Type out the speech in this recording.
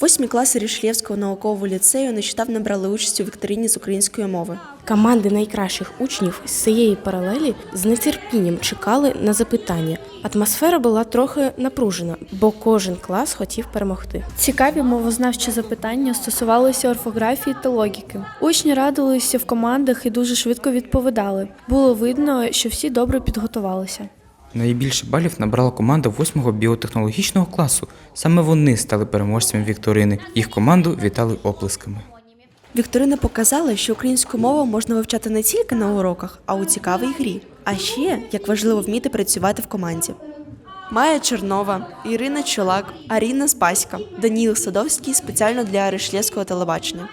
Восьмі класи Рішлєвського наукового ліцею нещодавно брали участь у вікторині з української мови. Команди найкращих учнів з цієї паралелі з нетерпінням чекали на запитання. Атмосфера була трохи напружена, бо кожен клас хотів перемогти. Цікаві мовознавчі запитання стосувалися орфографії та логіки. Учні радилися в командах і дуже швидко відповідали. Було видно, що всі добре підготувалися. Найбільше балів набрала команда 8-го біотехнологічного класу. Саме вони стали переможцями вікторини. Їх команду вітали оплесками. Вікторина показала, що українську мову можна вивчати не тільки на уроках, а у цікавій грі. А ще як важливо вміти працювати в команді. Майя Чернова, Ірина Чолак, Аріна Спаська, Даніл Садовський спеціально для Ришлєвського телебачення.